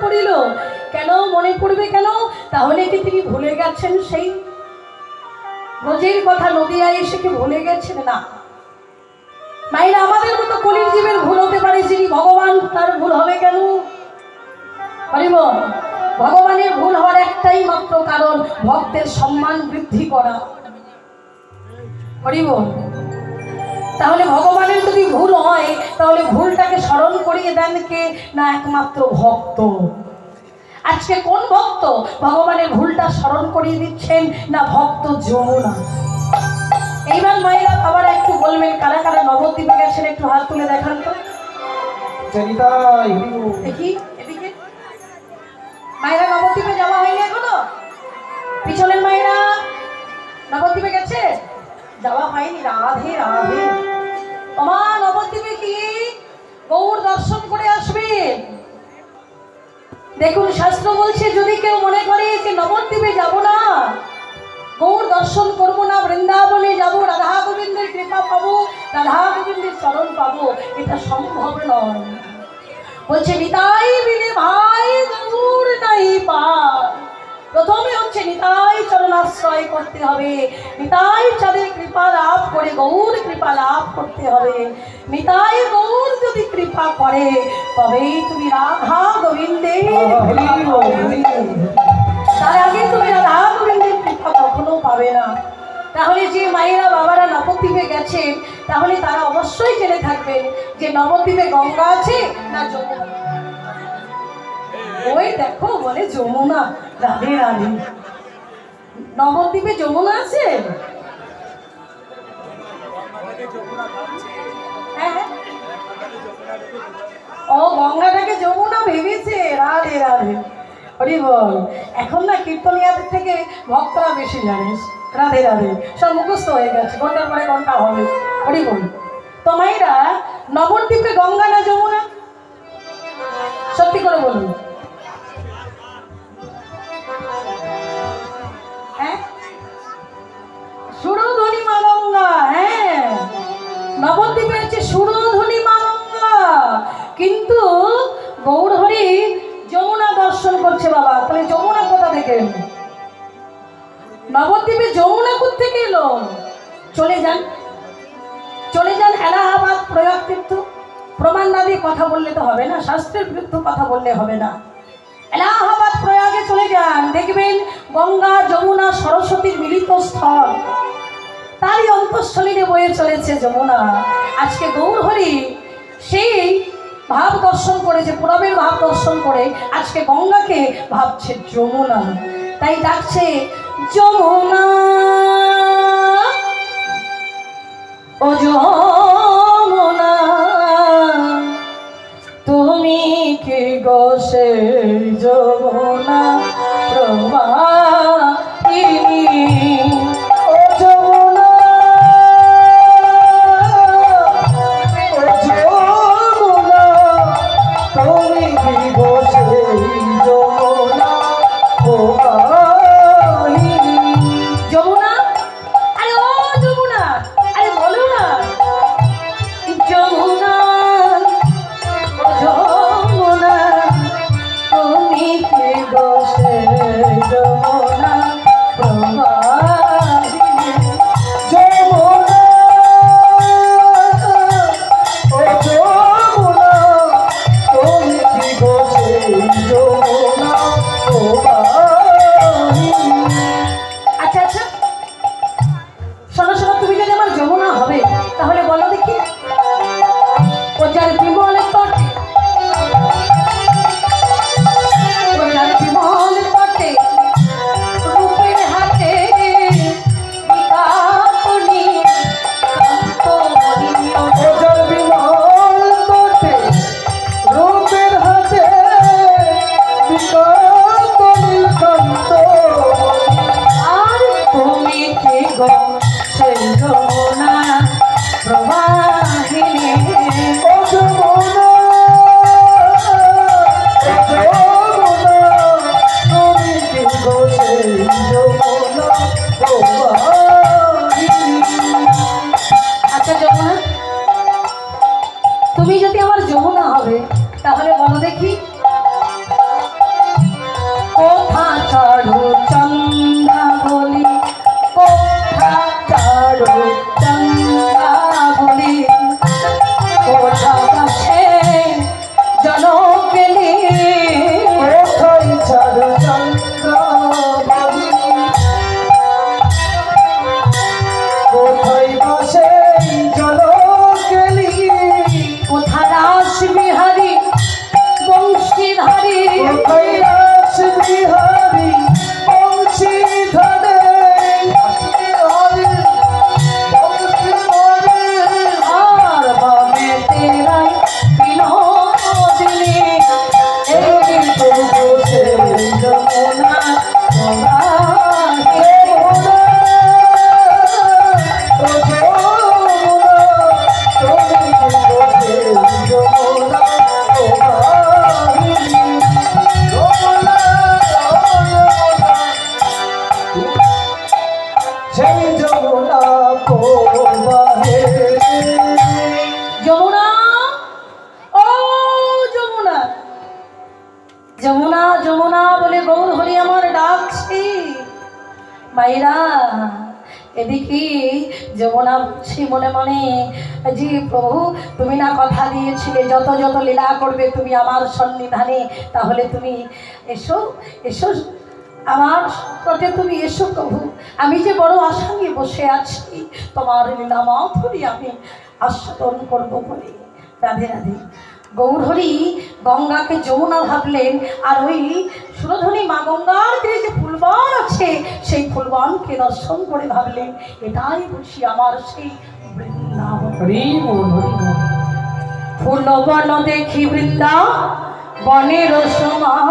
পড়িল? কেন মনে পড়বে কেন? তাহলে কি তিনি ভুলে গেছেন সেই? রোজের কথা নদিয়ায় এসে কি ভুলে গেছেন? না। মায়েরা আমাদের মতো কলির জীবের ভুল হতে পারে যিনি ভগবান, তার ভুল হবে কেন? হরিব ভগবানের ভুল হওয়ার একটাই মাত্র কারণ, ভক্তের সম্মান বৃদ্ধি করা। হরিব তাহলে ভগবানের যদি ভুল হয় তাহলে ভুলটাকে স্মরণ করিয়ে দেন কে? না একমাত্র ভক্ত। আজকে কোন ভক্ত ভগবানের ভুলটা স্মরণ করিয়ে দিচ্ছেন? না ভক্ত যমুনা। এইবার মায়েরা আবার একটু বলবেন কারা কারা নবদ্বীপে গেছেন? একটু হাত তুলে দেখান তো। দেখি এদিকে। মায়েরা নবদ্বীপে যাওয়া হয়নি এখনও? পিছনের মায়েরা নবদ্বীপে গেছে? যাওয়া হয়নি, রাধে রাধে। তোমা নবদ্বীপে কি? গৌর দর্শন করে আসবে। দেখুন, শাস্ত্র বলছে, যদি কেউ মনে করে যে নবদ্বীপে যাব না, গৌর দর্শন করব না, বৃন্দাবনে যাব, রাধা গোবিন্দের কৃপা পাবো, রাধা গোবিন্দের চরণ পাবো, এটা সম্ভব নয়। বলছে, নিতাই বিনে ভাই দূর নাই পার প্রথমে হচ্ছে নিতাই চরণাশ্রয় করতে হবে। নিতাই চাঁদের কৃপা লাভ করে, গৌর কৃপা লাভ করতে হবে। নিতাই গৌর যদি কৃপা করে, তবেই তুমি রাধা হরিবল। তার আগে তুমি রাধা গোবিন্দের কৃপা কখনো পাবে না। তাহলে যে মায়েরা বাবারা নবদ্বীপে গেছেন, তাহলে তারা অবশ্যই জেনে থাকবেন যে নবদ্বীপে গঙ্গা আছে না যমুনা। ওই দেখো, বলে যমুনা, রাধে রাধে। নবদ্বীপে যমুনা আছে? হ্যাঁ ও গঙ্গাটাকে যমুনা ভেবেছে, রাধে রাধে। হরি বল, এখন না কীর্তনিয়াদের থেকে ভক্তরা বেশি জানিস রাধে রাধে, সব মুখস্থ হয়ে গেছে, ঘণ্টার পরে ঘণ্টা হবে। হরি বল, তো মাইরা নবদ্বীপে গঙ্গা না যমুনা? সত্যি করে বলুন। নবদ্বীপে হচ্ছে সুরধ্বনি মা গঙ্গা কিন্তু গৌরহরি যমুনা দর্শন করছে বাবা। তাহলে যমুনা কোথা থেকে নবদ্বীপে যমুনা থেকে এলো? চলে যান। চলে যান এলাহাবাদ প্রয়াগ তীর্থ। প্রমাণ না দিয়ে কথা বললে তো হবে না, শাস্ত্রের বিরুদ্ধে কথা বললে হবে না। এলাহাবাদ প্রয়াগে চলে যান। দেখবেন গঙ্গা, যমুনা, সরস্বতীর মিলিত স্থল। তারই অন্তঃস্থলীরে বয়ে চলেছে যমুনা। আজকে গৌর হরি সেই ভাব দর্শন করেছে পুরবের ভাব দর্শন করে, আজকে গঙ্গাকে ভাবছে যমুনা। তাই ডাকছে, যমুনা, ও যমুনা, তুমি কি গোসে যমুনা? প্রবাহিনী মাইরা এদিকে যমুনা বলছি মনে মনে জি প্রভু, তুমি না কথা দিয়েছিলে, যত যত লীলা করবে তুমি আমার সন্নিধানে, তাহলে তুমি এসো এসো, আমার সংকটে তুমি এসো প্রভু। আমি যে বড় আশা বসে আছি, তোমার লীলা মাধুরী আমি আস্বাদন করব বলে রাধে রাধে গৌরহরি গঙ্গাকে যমুনা ভাবলেন আর ওই সুরধনী মা গঙ্গার তীরে যে ফুলবন আছে সেই ফুলবানকে দর্শন করে ভাবলেন এটাই বুঝি আমার সেই বৃন্দাবন। ফুল বল ফুলবন দেখি বৃন্দা বনের সমান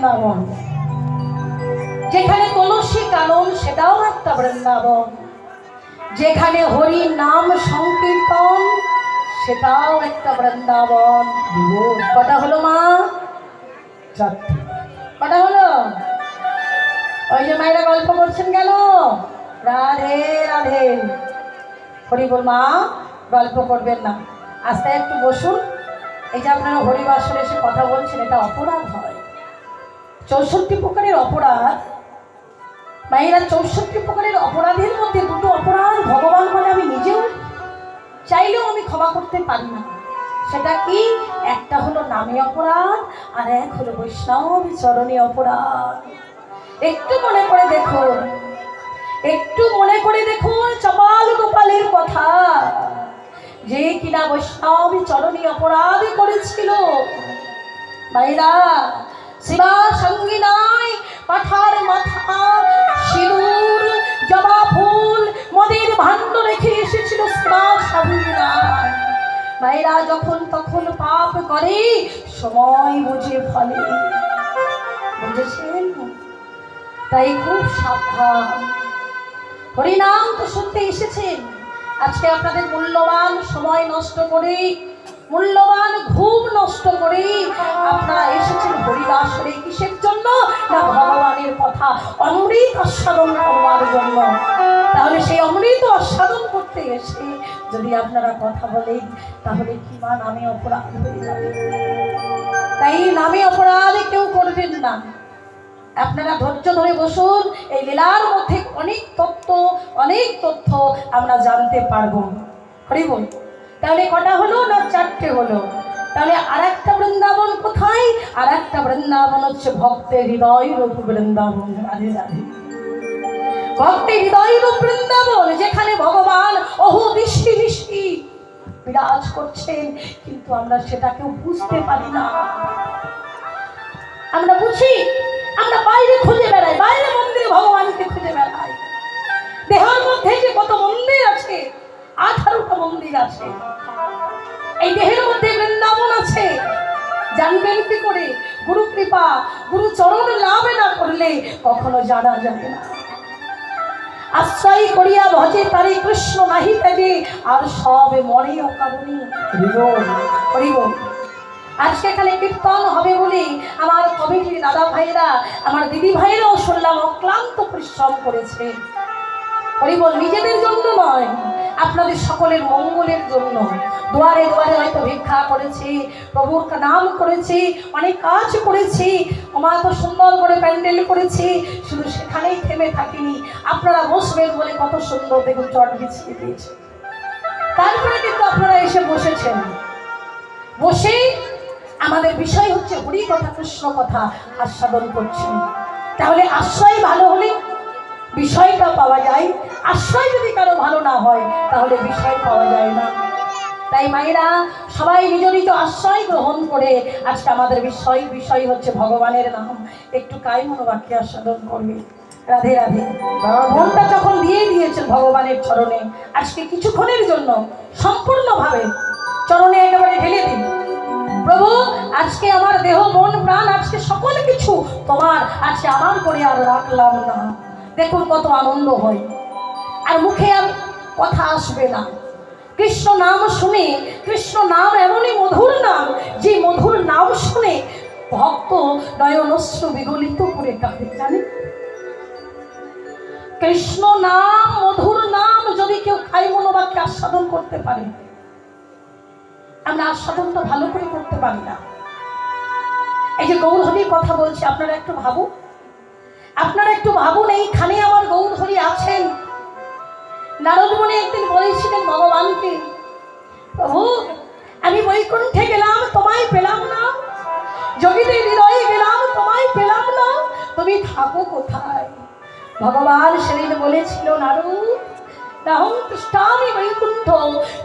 বৃন্দাবন। যেখানে তুলসী কানন, সেটাও একটা বৃন্দাবন। যেখানে হরি নাম সংকীর্তন, সেটাও একটা বৃন্দাবন। কটা হলো মা? কটা হলো? ওই যে মায়েরা গল্প করছেন গেল রাধে রাধে। হরি বল, মা, গল্প করবেন না। আস্তে একটু বসুন। এই যে আপনারা হরিবাসরে এসে কথা বলছেন, এটা অপরাধ হয়। চৌষট্টি প্রকারের অপরাধ। মায়েরা, চৌষট্টি প্রকারের অপরাধের মধ্যে দুটো অপরাধ ভগবান মানে আমি নিজেও চাইলেও আমি ক্ষমা করতে পারি না। সেটা কি? একটা হলো নামে অপরাধ, আর এক হলো বৈষ্ণব চরণে অপরাধ। একটু মনে করে দেখুন একটু মনে করে দেখুন চপাল গোপালের কথা। যে কিনা বৈষ্ণব চরণী অপরাধ করেছিল ভাইরা শিবা সঙ্গী নাই পাঠার মাথা, সিঁদুর, জবা ফুল, মদের ভাণ্ড রেখে এসেছিল শিবা সঙ্গী নাই ভাইরা যখন তখন পাপ করে, সময় বুঝে ফলে। বুঝেছেন? তাই খুব সাবধান। হরিনাম তো শুনতে এসেছেন। আজকে আপনাদের মূল্যবান সময় নষ্ট করে মূল্যবান ঘুম নষ্ট করে আপনারা এসেছেন হরিদাসরে কিসের জন্য? না ভগবানের কথা। অমৃত আস্বাদন করবার জন্য। তাহলে সেই অমৃত আস্বাদন করতে এসে যদি আপনারা কথা বলেন, তাহলে কি মা নামে অপরাধ হয়ে যাবে? তাই নামে অপরাধ কেউ করবেন না। আপনারা ধৈর্য ধরে বসুন, এই লীলার মধ্যে অনেক তত্ত্ব, অনেক তথ্য আমরা জানতে পারব। হরিব তাহলে কটা হলো না চারটে হলো? তাহলে আর একটা বৃন্দাবন কোথায়? আর একটা বৃন্দাবন হচ্ছে ভক্তের হৃদয় রূপ বৃন্দাবন, রাধে রাধে। ভক্তের হৃদয় রূপ বৃন্দাবন, যেখানে ভগবান অহু দৃষ্টি দৃষ্টি বিরাজ করছেন, কিন্তু আমরা সেটাকেও বুঝতে পারি না। আমরা বুঝি, আমরা বাইরে খুঁজে বেড়াই, বাইরে মন্দিরে ভগবানকে খুঁজে বেড়াই। দেহার মধ্যে যে কত মন্দির আছে আঠারোটা মন্দির আছে। এই দেহের মধ্যে বৃন্দাবন আছে। জানবেন কি করে? গুরু কৃপা গুরু চরণ লাভ না করলে কখনো জানা যাবে না। আশ্রয় করিয়া ভজে তারে কৃষ্ণ নাহি তেজে আর সব মরে অকারণী হরিবোল। হরিব আজকে এখানে কীর্তন হবে বলে আমার কমিটির দাদা ভাইরা আমার দিদি ভাইরাও শুনলাম অক্লান্ত পরিশ্রম করেছে। হরিবল নিজেদের জন্য নয় আপনাদের সকলের মঙ্গলের জন্য। দুয়ারে দুয়ারে হয়তো ভিক্ষা করেছি, প্রভুর নাম করেছি, অনেক কাজ করেছি ওমা তো সুন্দর করে প্যান্ডেল করেছি, শুধু সেখানেই থেমে থাকিনি। আপনারা বসবেন বলে কত সুন্দর দেখুন চট বিছিয়ে দিয়েছে। তারপরে কিন্তু আপনারা এসে বসেছেন। বসে আমাদের বিষয় হচ্ছে হরি কথা, কৃষ্ণ কথা আস্বাদন করছেন। তাহলে আশ্রয় ভালো হলে বিষয়টা পাওয়া যায়। আশ্রয় যদি কারও ভালো না হয়, তাহলে বিষয় পাওয়া যায় না। তাই মায়েরা, সবাই নিজ নিজ আশ্রয় গ্রহণ করে আজকে আমাদের বিষয় বিষয় হচ্ছে ভগবানের নাম। একটু কাই মনোবাক্যে আস্বাদন করবে। রাধে রাধে। মনটা যখন দিয়ে দিয়েছেন ভগবানের চরণে, আজকে কিছুক্ষণের জন্য সম্পূর্ণভাবে চরণে একেবারে ঢেলে দিন। প্রভু, আজকে আমার দেহ, মন, প্রাণ, আজকে সকল কিছু তোমার, আজকে আমার করে আর রাখলাম না। দেখুন কত আনন্দ হয়। আর মুখে আর কথা আসবে না। কৃষ্ণ নাম শুনে, কৃষ্ণ নাম এমনই মধুর নাম, যে মধুর নাম শুনে ভক্ত নয়নস্র বিগলিত করে কাঁদে, জানেন? কৃষ্ণ নাম, মধুর নাম যদি কেউ খাই মনোবাক্যে আস্বাদন করতে পারে, আমরা আস্বাদনটা ভালো করে করতে পারি না। এই যে গৌরহরির কথা বলছি, আপনারা একটু ভাবুন। আপনারা একটু ভাবুন এইখানে আমার গৌরহরি আছেন। নারদমণি একদিন বলেছিলেন ভগবানকে প্রভু আমি বৈকুণ্ঠে গেলাম তোমায় পেলাম না। যোগীদের হৃদয়ে গেলাম তোমায় পেলাম না। তুমি থাকো কোথায়? ভগবান সেদিন বলেছিল নারু নাহং তিষ্ঠামি বৈকুণ্ঠ।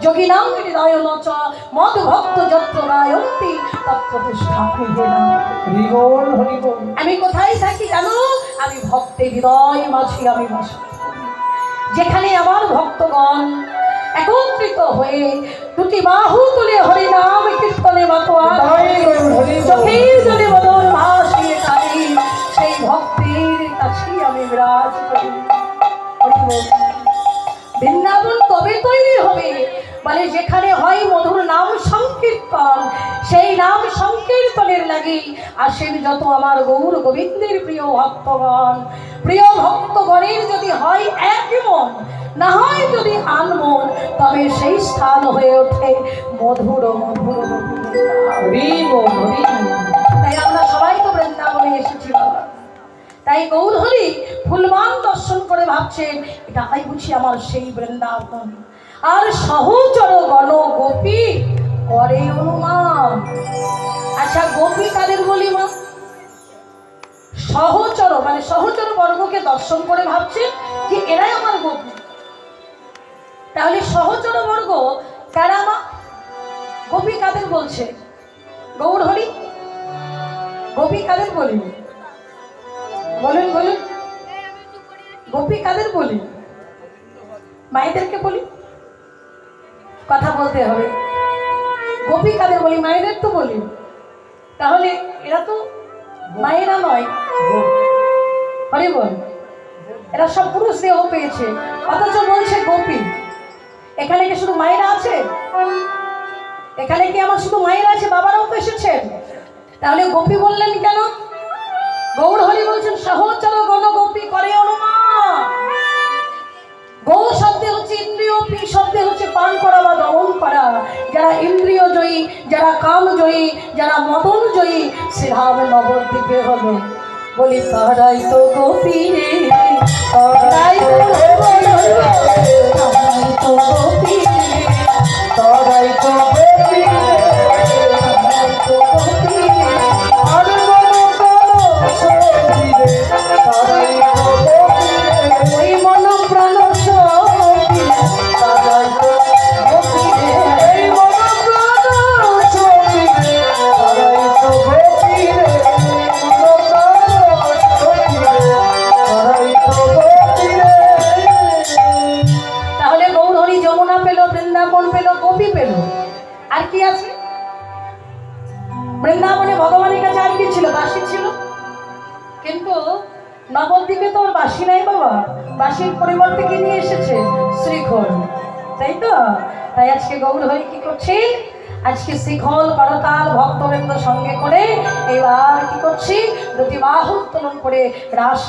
যোগিনাং হৃদয় নচ মদ ভক্ত যত্র গায়ন্তি তিষ্ঠামি হরিবোল আমি কোথায় থাকি জানো? আমি ভক্তের হৃদয়, মাঝে আমি বাস। যেখানে আমার ভক্তগণ একত্রিত হয়ে দুটি বাহু তুলে হরি নাম কীর্তনে জলে সেই ভক্তির কাছে আমি বিরাজ করি। বৃন্দাবন কবে তৈরি হবে? মানে যেখানে হয় মধুর নাম সংকীর্তন সেই নাম সংকীর্তনের লাগি আসেন যত আমার গৌর গোবিন্দের প্রিয় ভক্তগণ। প্রিয় ভক্তগণের যদি হয় এক মন না হয় যদি আন মন তবে সেই স্থান হয়ে ওঠে মধুর মধুর তাই আমরা সবাই তো বৃন্দাবনে এসেছি বাবা। তাই গৌরহরি ফুলমান দর্শন করে ভাবছেন এটা এটাই বুঝি আমার সেই বৃন্দাবন। আর সহচর গণ গোপী করে অনুমান। আচ্ছা গোপী কাদের বলি মা? সহচর মানে সহচর বর্গকে দর্শন করে ভাবছেন যে এরাই আমার গোপী। তাহলে সহচর বর্গ কারা মা? গোপী কাদের বলছে? গৌর হরি গোপী কাদের বলি? বলুন বলুন। গোপী কাদের বলি? মায়েদেরকে বলি? কথা বলতে হবে। গোপী কাদের বলি, মায়েদের তো বলি। তাহলে এরা তো মায়েরা নয়। হরি বল। এরা সব পুরুষ দেহ পেয়েছে। অথচ বলছে গোপী, এখানে কি শুধু মায়েরা আছে? এখানে কি আমার শুধু মায়েরা আছে? বাবারাও তো এসেছেন। তাহলে গোপী বললেন কেন? গৌর হরি বলছেন, সহচর গণ গোপী করে অনুমান। গৌ শব্দে হচ্ছে ইন্দ্রিয় পি শব্দে হচ্ছে পান করা বা দমন করা। যারা ইন্দ্রিয় জয়ী যারা কাম জয়ী যারা মদন জয়ী শ্রীরাম নবদ্বীপে হলো বলি তারাই তো গোপী রে তারাই তো তারাই তো গোপী রে, তারাই দুটি উত্তোলন করে রাস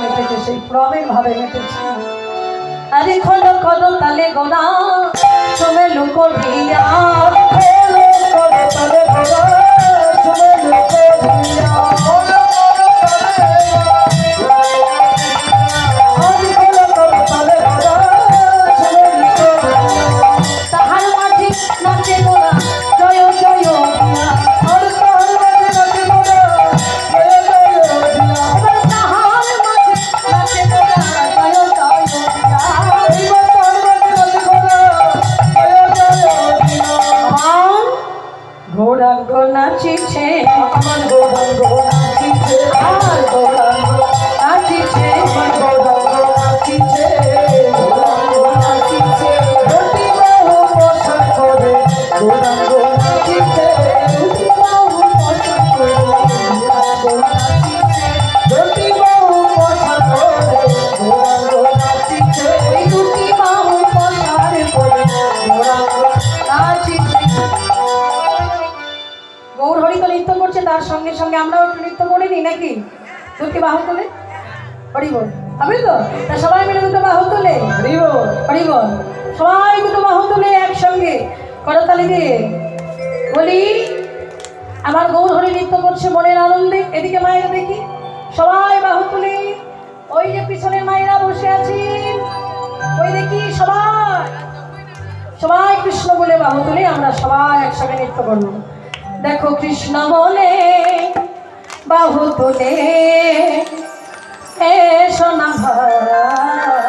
মেটেছে, সেই প্রবের ভাবে মেতেছে আরে খোলো খোলো তালে গোনা তুমি লুকো দিয়া সঙ্গে আমরাও একটু নৃত্য করে নিই নাকি? দুটি বাহু তোলে? হরি হবে তো তা সবাই মিলে দুটো বাহু তোলে? হরিব হরি সবাই দুটো বাহু তোলে একসঙ্গে। করতালি দিয়ে। বলি আমার গৌরহরি নৃত্য করছে মনের আনন্দে। এদিকে মায়েরা দেখি। সবাই বাহু তুলে। ওই যে পিছনের মায়েরা বসে আছেন। ওই দেখি সবাই। সবাই কৃষ্ণ বলে বাহু তুলে। আমরা সবাই একসঙ্গে নৃত্য করব। দেখো কৃষ্ণ বলে বাহু তুলে এ সোনা ভাই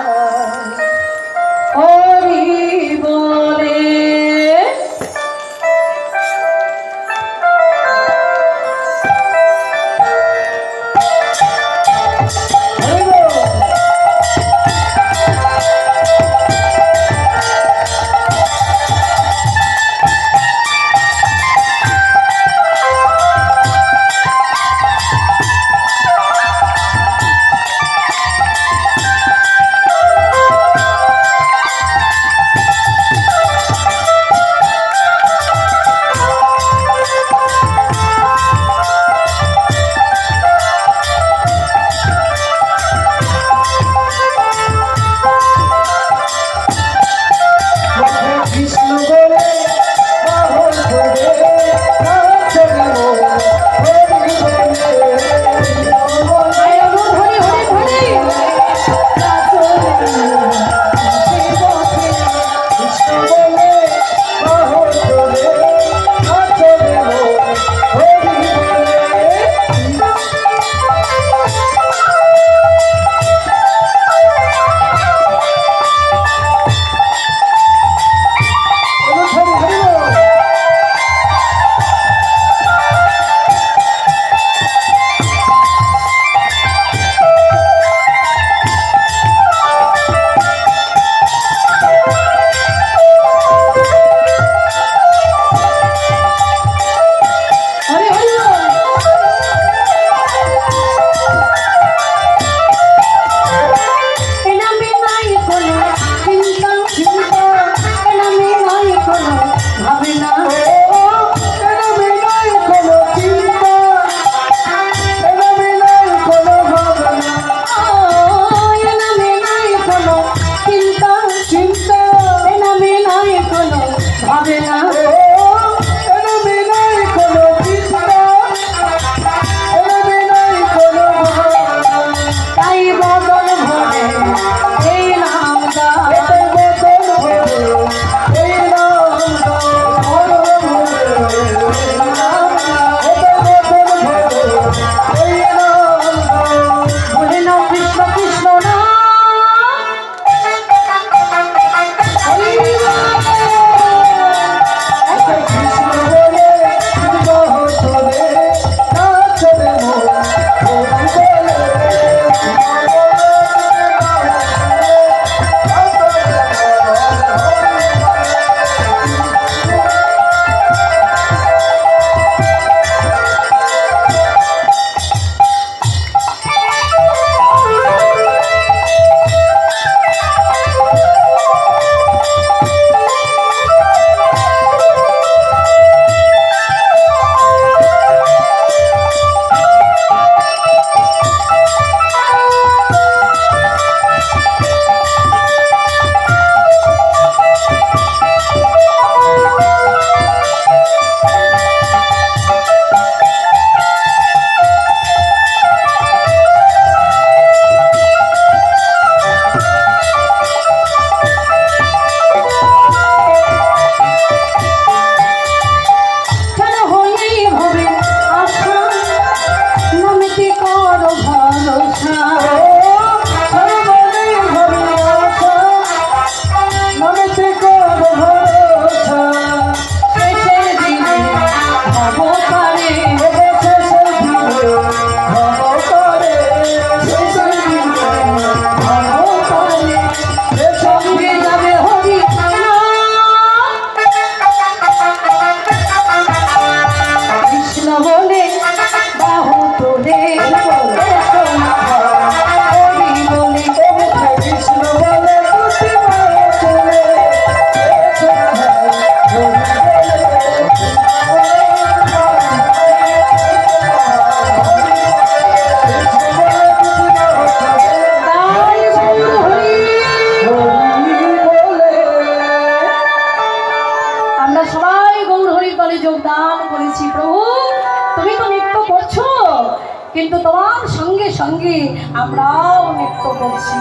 কিন্তু তোমার সঙ্গে সঙ্গে আমরাও নৃত্য করছি।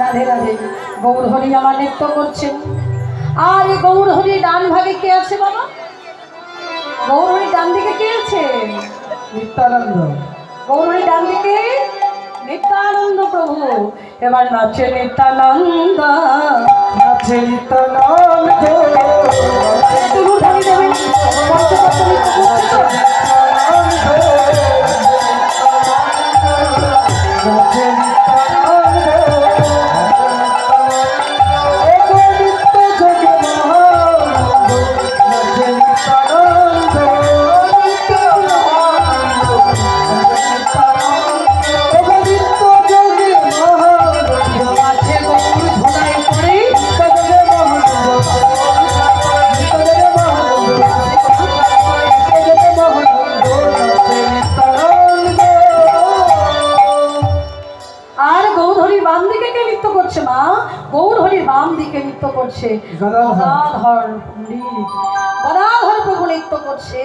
রাধে রাধে। গৌরহরি আমার নৃত্য করছেন। আর এই গৌরহরি ডান ভাগে কে আছে বাবা? গৌরহরি ডান দিকে কে আছে? নিত্যানন্দ। গৌরহরি ডান দিকে? নিত্যানন্দ প্রভু। এবার নাচে নিত্যানন্দ। নাচে নিত্যানন্দ। দেবেন। পঞ্চতত্ত্ব নৃত্য করছে। গদাধর। গদাধর পণ্ডিত গদাধর প্রভু নৃত্য করছে।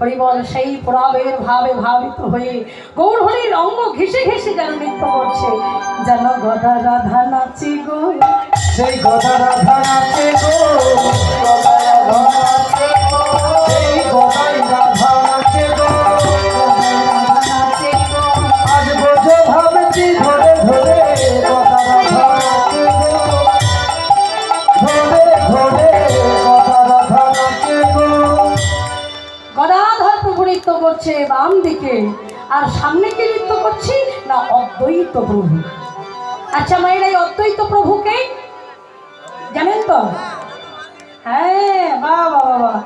হরিবল সেই প্রভাবের ভাবে ভাবিত হয়ে গৌরহরির অঙ্গ ঘেসে ঘেসে যেন নৃত্য করছে। যেন গদা রাধা নাচি গো। সেই গদা রাধা নাচে গো। গদা রাধা নাচে করছে বাম দিকে? আর সামনে কে নৃত্য করছি? না, অদ্বৈত প্রভু। আচ্ছা মায়ের, এই অদ্বৈত প্রভুকে জানেন তো? হ্যাঁ বাহ বাহ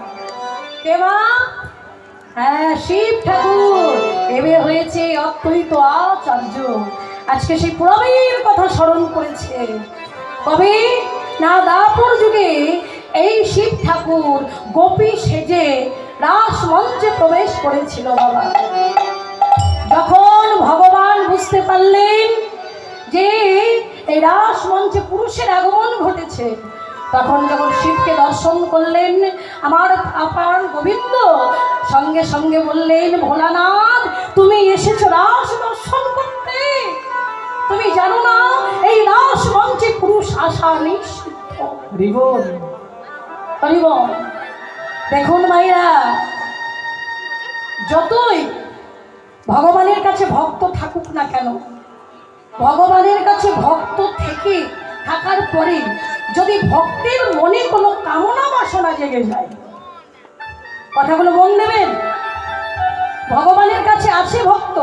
কে মা? হ্যাঁ শিব ঠাকুর। এবে হয়েছে অদ্বৈত আচার্য। আজকে সেই পুরাণের কথা স্মরণ করেছে। কবে না দাপর যুগে এই শিব ঠাকুর গোপী সেজে রাস মঞ্চে প্রবেশ করেছিল বাবা। যখন ভগবান বুঝতে পারলেন যে এই রাস মঞ্চে পুরুষের আগমন ঘটেছে তখন যখন শিবকে দর্শন করলেন আমার আপার গোবিন্দ সঙ্গে সঙ্গে বললেন ভোলানাথ তুমি এসেছ রাস দর্শন করতে। তুমি জানো না এই রাস মঞ্চে পুরুষ আসা নিষিদ্ধ। রিবন হরিব দেখুন মাইরা যতই ভগবানের কাছে ভক্ত থাকুক না কেন, ভগবানের কাছে ভক্ত থেকে থাকার পরে যদি ভক্তের মনে কোনো কামনা বাসনা জেগে যায়, কথাগুলো মন দেবেন? ভগবানের কাছে আছে ভক্ত,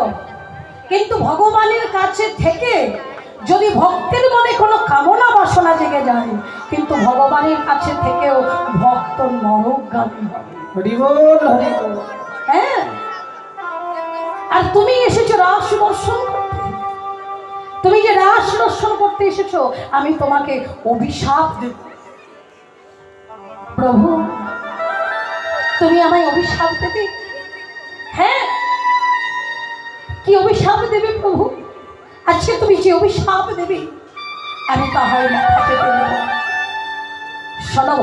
কিন্তু ভগবানের কাছে থেকে যদি ভক্তের মনে কোনো কামনা বাসনা জেগে যায় কিন্তু ভগবানের কাছে থেকেও ভক্ত নরকগামী হবে হ্যাঁ? আর তুমি এসেছ রাস দর্শন করতে। তুমি যে রাস দর্শন করতে এসেছ আমি তোমাকে অভিশাপ দেব। প্রভু তুমি আমায় অভিশাপ দেবে? হ্যাঁ? কি অভিশাপ দেবে প্রভু? আজকে তুমি যে অভিশাপ দেবে, আমি তাহার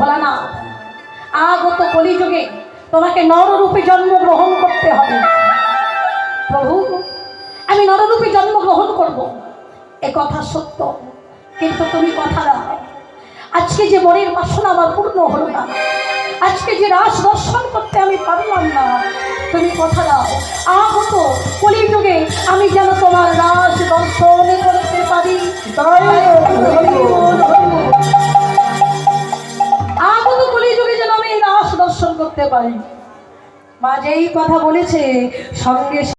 ভোলা না আগত কলিযুগে তোমাকে নররূপে জন্মগ্রহণ করতে হবে। প্রভু, আমি নররূপে জন্মগ্রহণ করব। এ কথা সত্য, কিন্তু তুমি কথা দাও। আজকে যে মনের বাসনা আমার পূর্ণ হলো না। আজকে যে রাস দর্শন করতে আমি পারলাম না। তুমি কথা দাও। আগত কলিযুগে আমি যেন তোমার রাস দর্শন করতে পারি। আগত কলিযুগে যেন আমি রাস দর্শন করতে পারি। মা যেই কথা বলেছে, সঙ্গে